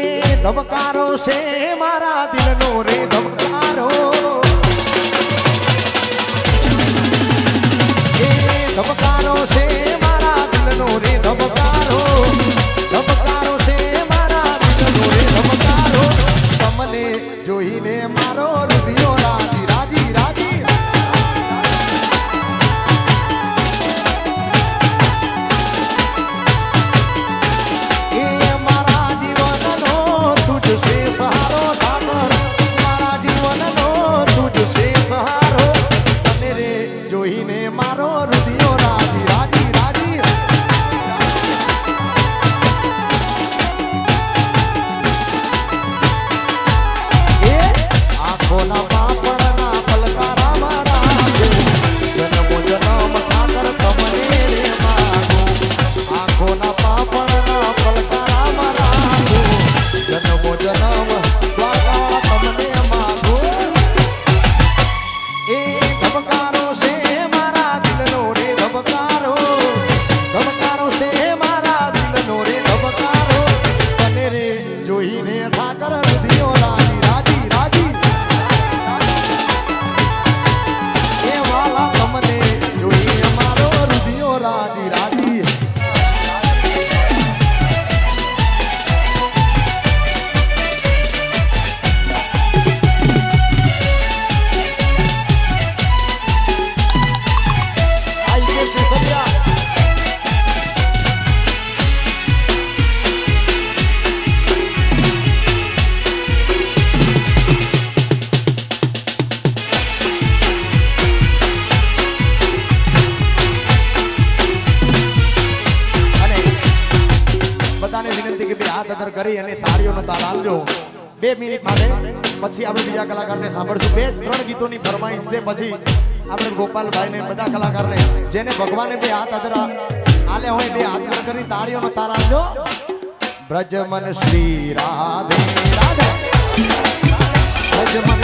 એ ધબકારો છે મારા દિલનો રે ધબકારો. ખાતર કરી અને તાળીઓનો તાલ આપજો બે મિનિટ માટે પછી આપણે બીજા કલાકારને સાંભળશું. બે ત્રણ ગીતોની ફરમાઈશ છે. પછી આપણે ગોપાલભાઈને બધા કલાકારને, જેને ભગવાને બે હાથ અધરા આલે હોય બે હાથ કરી તાળીઓનો તાર આપજો બ્રજમન શ્રી રાધે રાધે. બ્રજમન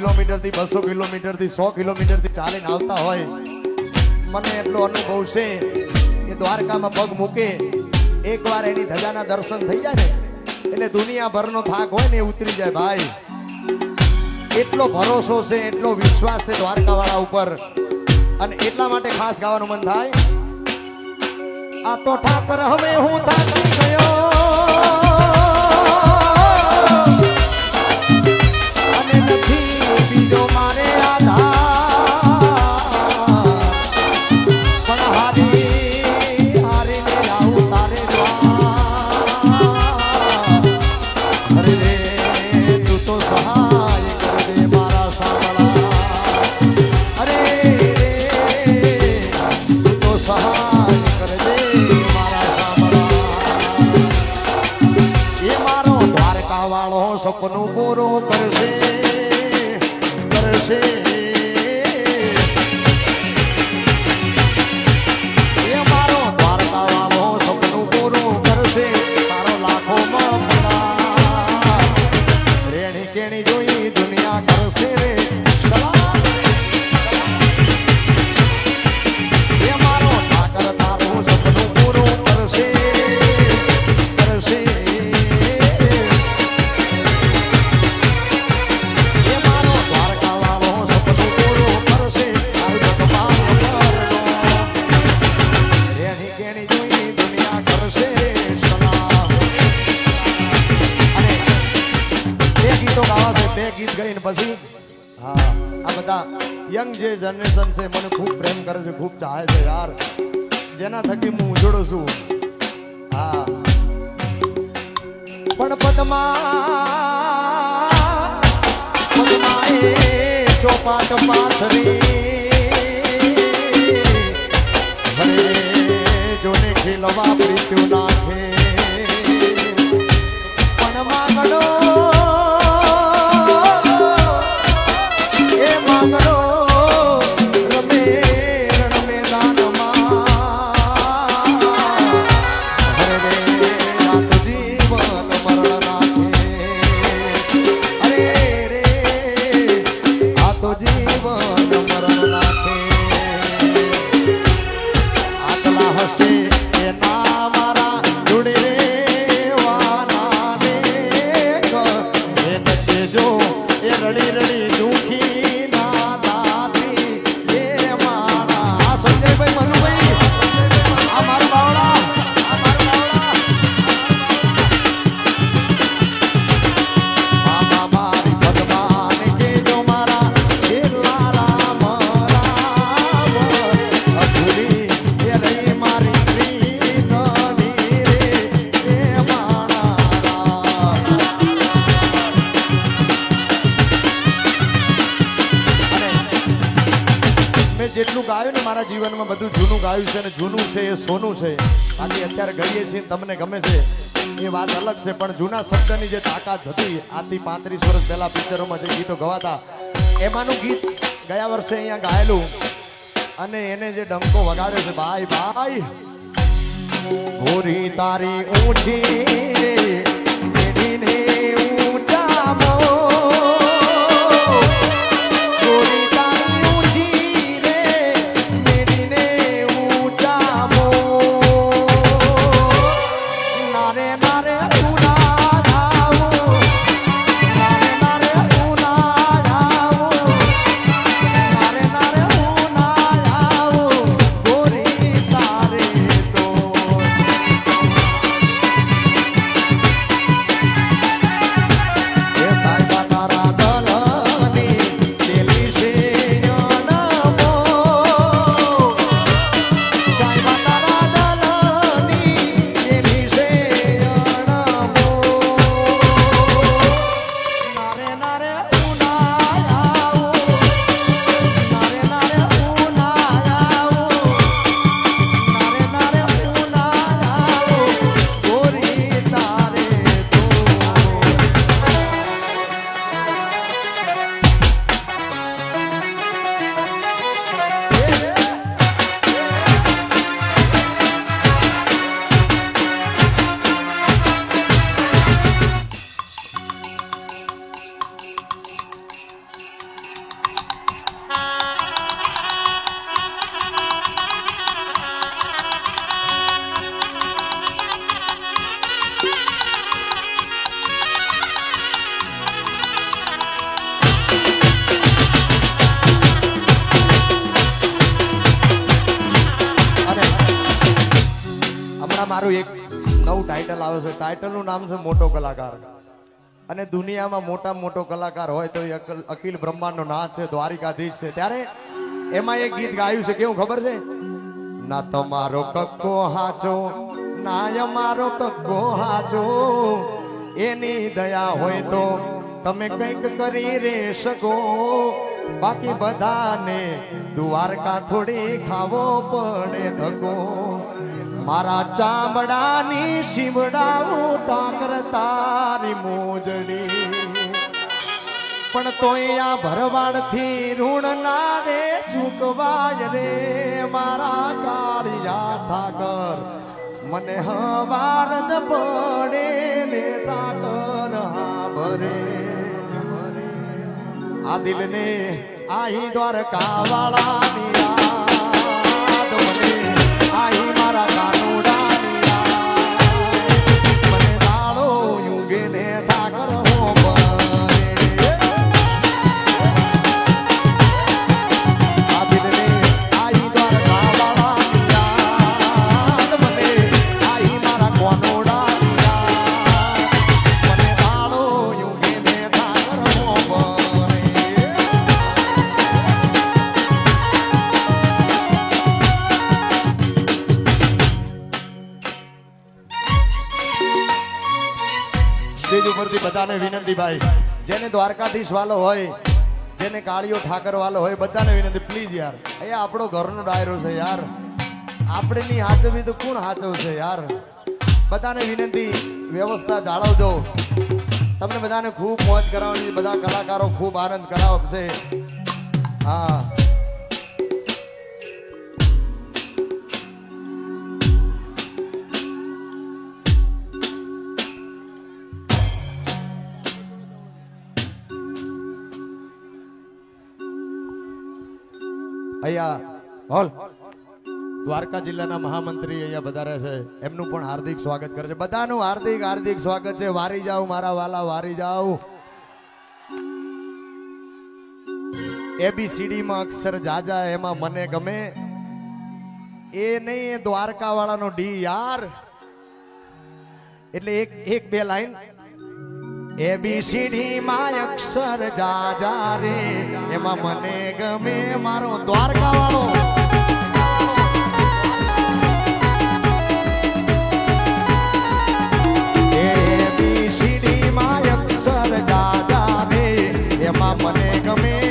પાંચસો કિલોમીટરથી બસો કિલોમીટરથી સો કિલોમીટરથી ચાલીને આવતા હોય. મને એટલો અનુભવ છે કે દ્વારકામાં પગ મૂકે, એકવાર એની ધજાના દર્શન થઈ જાય ને, એટલે દુનિયાભરનો થાક હોય ને ઉતરી જાય ભાઈ. એટલો ભરોસો છે, એટલો વિશ્વાસ છે દ્વારકાવાળા ઉપર. અને એટલા માટે ખાસ ગાવાનું મન થાય. આ તો ઠાકર, હવે હું થાકી ગયો. જનરેશન છે, મને ખૂબ પ્રેમ કરે છે, ખૂબ ચાહે છે યાર. જેના થકી હું ઉજળું છું. હા. પણ પદમા ચોપાટ પાથરી. જોને ખેલવા પ્રીત્યુ નાખે. મેં જેટલું ગાયું ને મારા જીવનમાં બધું જૂનું ગાયું છે ને જૂનું છે એ સોનું છે. બાકી અત્યારે ગઈએ છીએ તમને ગમે છે. એ વાત અલગ છે, પણ જૂના શબ્દની જે તાકાત હતી આજથી પાંત્રીસ વર્ષ પહેલાં પિક્ચરોમાં જે ગીતો ગવાતા, એમાંનું ગીત ગયા વર્ષે અહીંયા ગાયેલું. અને એને જે ડંકો વગાડ્યો છે ભાઈ ભાઈ ગોરી તારી ઊંચી ઊંચા મારું એક નવું ટાઇટલ આવે છે. ટાઇટલનું નામ છે મોટો કલાકાર. અને દુનિયામાં મોટા મોટો કલાકાર હોય તો એ અખિલ બ્રહ્માંડનો નાથ છે, દ્વારિકાધીશ છે. ત્યારે એમાં એક ગીત ગાયું છે. કેવું ખબર છે? ના તમારો કક્કો હાચો, ના અમારો કક્કો હાચો. એની દયા હોય તો તમે કંઈક કરી રે શકો. બાકી બધાને દ્વારકા થોડી ખાવો પડે ધકો મારા ચામડાની શિવડાવું ટાકર તારી મોજડી. પણ તોય આ ભરવાડથી ઋણ ના રે, ચૂકવાય રે મારા કાળિયા ઠાકર. મને હવાર જ પડે ને ઠાકર હા ભરે. આ દિલને આહી દ્વારકા વાળાની બધાને વિનંતી ભાઈ જેને દ્વારકાધીશ વાલો હોય, જેને કાળીઓ ઠાકર વાલો હોય, બધાને વિનંતી પ્લીઝ યાર. અહીંયા આપણો ઘરનો ડાયરો છે યાર. આપણે નહીં હાચવી તો કોણ હાચવશે યાર? બધાને વિનંતી, વ્યવસ્થા જાળવજો. તમને બધાને ખૂબ મોજ કરાવવાની, બધા કલાકારો ખૂબ આનંદ કરાવશે. હા. અહીંયા હોલ. દ્વારકા જિલ્લાના મહામંત્રી અહીંયા બધા છે. એમનું પણ હાર્દિક સ્વાગત કરે છે. બધાનું હાર્દિક હાર્દિક સ્વાગત છે. વારી જાઓ મારા વાલા વારી જાઓ એબીસીડીમાં અક્ષર જાજા એમાં મને ગમે. એ નહીં એ દ્વારકા વાળાનો ડી યાર. એટલે એક એક બે લાઈન. એબીસીડી માં અક્ષર જાજા રે. એમાં મને ગમે મારો દ્વારકા વાળો. ABCD માં અક્ષર જાજા રે. એમાં મને ગમે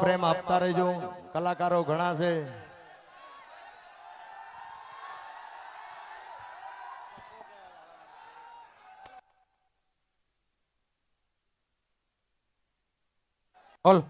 પ્રેમ આપતા રહેજો. કલાકારો ઘણા છે. બોલ.